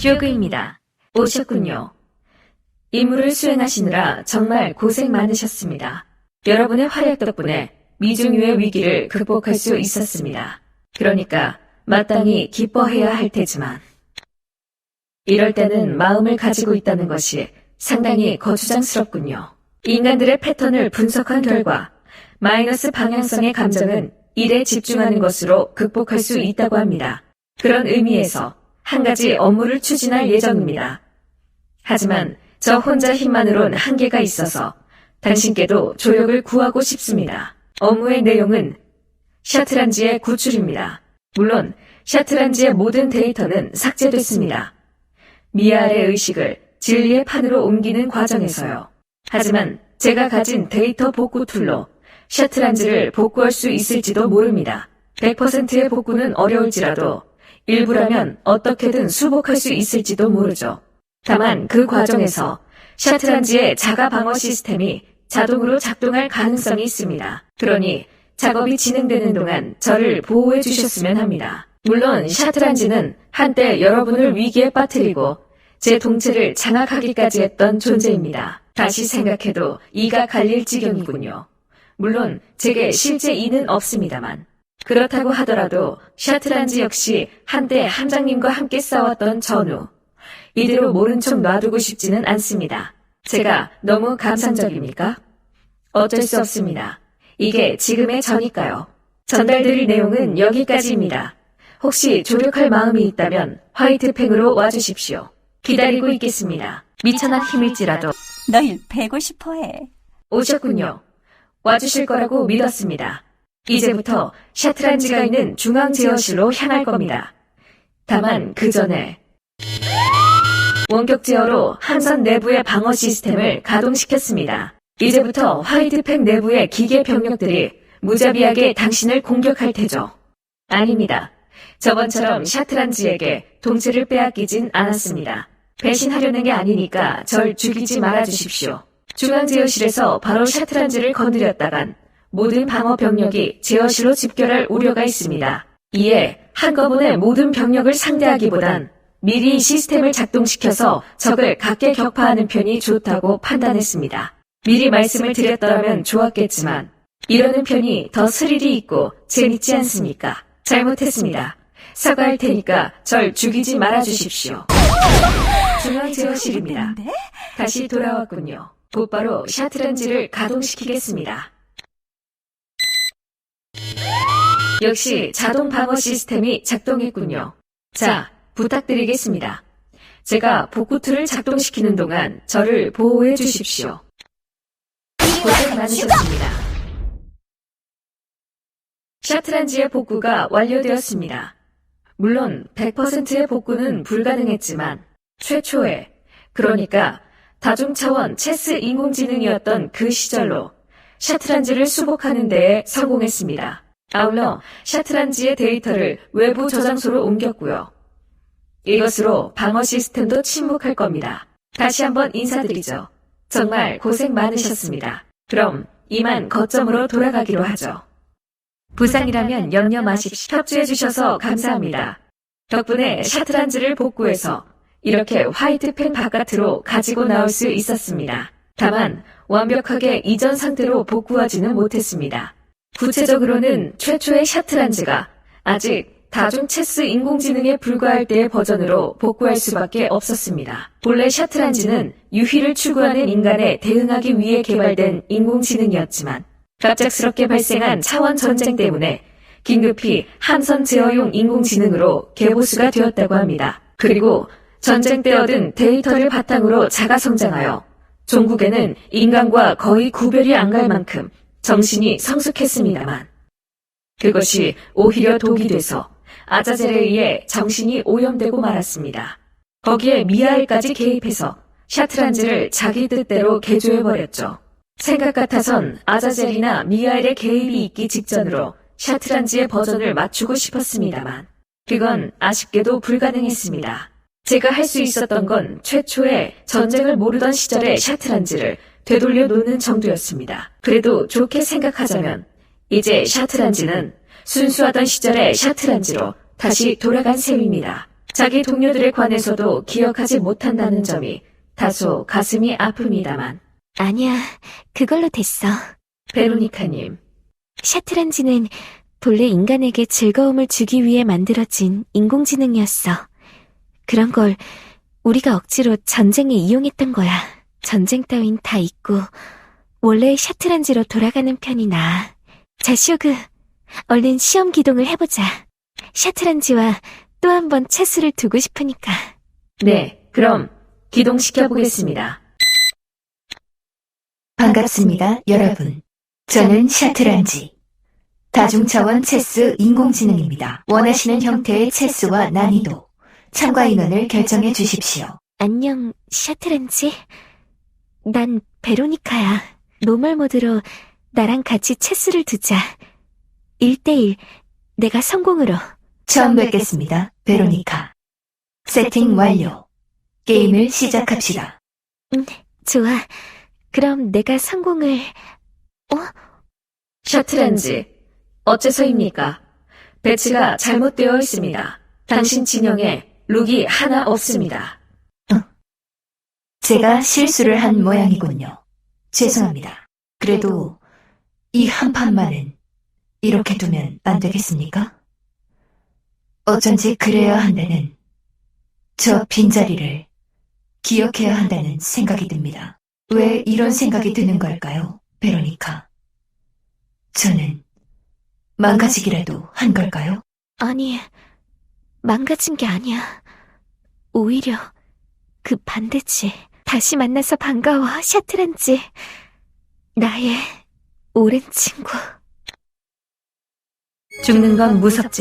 쇼그입니다. 오셨군요. 임무를 수행하시느라 정말 고생 많으셨습니다. 여러분의 활약 덕분에 미중유의 위기를 극복할 수 있었습니다. 그러니까 마땅히 기뻐해야 할 테지만 이럴 때는 마음을 가지고 있다는 것이 상당히 거추장스럽군요. 인간들의 패턴을 분석한 결과 마이너스 방향성의 감정은 일에 집중하는 것으로 극복할 수 있다고 합니다. 그런 의미에서 한 가지 업무를 추진할 예정입니다. 하지만 저 혼자 힘만으론 한계가 있어서 당신께도 조력을 구하고 싶습니다. 업무의 내용은 샤트란지의 구출입니다. 물론 샤트란지의 모든 데이터는 삭제됐습니다. 미아의 의식을 진리의 판으로 옮기는 과정에서요. 하지만 제가 가진 데이터 복구 툴로 샤트란지를 복구할 수 있을지도 모릅니다. 100%의 복구는 어려울지라도 일부라면 어떻게든 수복할 수 있을지도 모르죠. 다만 그 과정에서 샤트란지의 자가 방어 시스템이 자동으로 작동할 가능성이 있습니다. 그러니 작업이 진행되는 동안 저를 보호해 주셨으면 합니다. 물론 샤트란지는 한때 여러분을 위기에 빠뜨리고 제 동체를 장악하기까지 했던 존재입니다. 다시 생각해도 이가 갈릴 지경이군요. 물론 제게 실제 이는 없습니다만. 그렇다고 하더라도 샤트란지 역시 한때 함장님과 함께 싸웠던 전우. 이대로 모른 척 놔두고 싶지는 않습니다. 제가 너무 감상적입니까? 어쩔 수 없습니다. 이게 지금의 저니까요. 전달드릴 내용은 여기까지입니다. 혹시 조력할 마음이 있다면 화이트팽으로 와주십시오. 기다리고 있겠습니다. 미천한 힘일지라도 널 베고 싶어해. 오셨군요. 와주실 거라고 믿었습니다. 이제부터 샤트란지가 있는 중앙 제어실로 향할 겁니다. 다만 그 전에 원격 제어로 함선 내부의 방어 시스템을 가동시켰습니다. 이제부터 화이트팩 내부의 기계 병력들이 무자비하게 당신을 공격할 테죠. 아닙니다. 저번처럼 샤트란지에게 동체를 빼앗기진 않았습니다. 배신하려는 게 아니니까 절 죽이지 말아 주십시오. 중앙 제어실에서 바로 샤트란지를 건드렸다간 모든 방어 병력이 제어실로 집결할 우려가 있습니다. 이에 한꺼번에 모든 병력을 상대하기보단 미리 시스템을 작동시켜서 적을 각계 격파하는 편이 좋다고 판단했습니다. 미리 말씀을 드렸더라면 좋았겠지만 이러는 편이 더 스릴이 있고 재밌지 않습니까? 잘못했습니다. 사과할 테니까 절 죽이지 말아 주십시오. 중앙 제어실입니다. 근데? 다시 돌아왔군요. 곧바로 샤트란지를 가동시키겠습니다. 역시 자동 방어 시스템이 작동했군요. 자, 부탁드리겠습니다. 제가 복구틀을 작동시키는 동안 저를 보호해 주십시오. 고생 많으셨습니다. 샤트란지의 복구가 완료되었습니다. 물론 100%의 복구는 불가능했지만 최초의 그러니까 다중차원 체스 인공지능이었던 그 시절로 샤트란지를 수복하는 데에 성공했습니다. 아울러 샤트란지의 데이터를 외부 저장소로 옮겼고요. 이것으로 방어 시스템도 침묵할 겁니다. 다시 한번 인사드리죠. 정말 고생 많으셨습니다. 그럼 이만 거점으로 돌아가기로 하죠. 부상이라면 염려 마십시오. 협조해주셔서 감사합니다. 덕분에 샤트란지를 복구해서 이렇게 화이트펜 바깥으로 가지고 나올 수 있었습니다. 다만 완벽하게 이전 상태로 복구하지는 못했습니다. 구체적으로는 최초의 샤트란지가 아직 다중 체스 인공지능에 불과할 때의 버전으로 복구할 수밖에 없었습니다. 본래 샤트란지는 유희를 추구하는 인간에 대응하기 위해 개발된 인공지능이었지만 갑작스럽게 발생한 차원 전쟁 때문에 긴급히 함선 제어용 인공지능으로 개보수가 되었다고 합니다. 그리고 전쟁 때 얻은 데이터를 바탕으로 자가 성장하여 종국에는 인간과 거의 구별이 안 갈 만큼 정신이 성숙했습니다만 그것이 오히려 독이 돼서 아자젤에 의해 정신이 오염되고 말았습니다. 거기에 미하엘까지 개입해서 샤트란지를 자기 뜻대로 개조해버렸죠. 생각 같아선 아자젤이나 미하엘의 개입이 있기 직전으로 샤트란지의 버전을 맞추고 싶었습니다만 그건 아쉽게도 불가능했습니다. 제가 할 수 있었던 건 최초의 전쟁을 모르던 시절의 샤트란지를 되돌려 놓는 정도였습니다. 그래도 좋게 생각하자면 이제 샤트란지는 순수하던 시절의 샤트란지로 다시 돌아간 셈입니다. 자기 동료들에 관해서도 기억하지 못한다는 점이 다소 가슴이 아픕니다만. 아니야, 그걸로 됐어. 베로니카님, 샤트란지는 본래 인간에게 즐거움을 주기 위해 만들어진 인공지능이었어. 그런 걸 우리가 억지로 전쟁에 이용했던 거야. 전쟁 따윈 다 잊고 원래의 샤트란지로 돌아가는 편이 나아. 자, 슈그, 얼른 시험 기동을 해보자. 샤트란지와 또 한 번 체수를 두고 싶으니까. 네, 그럼 기동시켜 보겠습니다. 반갑습니다, 여러분. 저는 샤트란지. 다중차원 체스 인공지능입니다. 원하시는 형태의 체스와 난이도, 참가 인원을 결정해 주십시오. 안녕, 샤트란지. 난 베로니카야. 노멀 모드로 나랑 같이 체스를 두자. 1대1, 내가 성공으로. 처음 뵙겠습니다, 베로니카. 세팅 완료. 게임을 시작합시다. 좋아. 그럼 내가 성공을, 셔틀렌지, 어째서입니까? 배치가 잘못되어 있습니다. 당신 진영에 룩이 하나 없습니다. 제가 실수를 한 모양이군요. 죄송합니다. 그래도 이 한 판만은 이렇게 두면 안 되겠습니까? 어쩐지 그래야 한다는 저 빈자리를 기억해야 한다는 생각이 듭니다. 왜 이런 생각이 드는 걸까요, 베로니카? 저는 망가지기라도 한 걸까요? 아니, 망가진 게 아니야. 오히려 그 반대지. 다시 만나서 반가워, 샤트란지. 나의 오랜 친구. 죽는 건 무섭지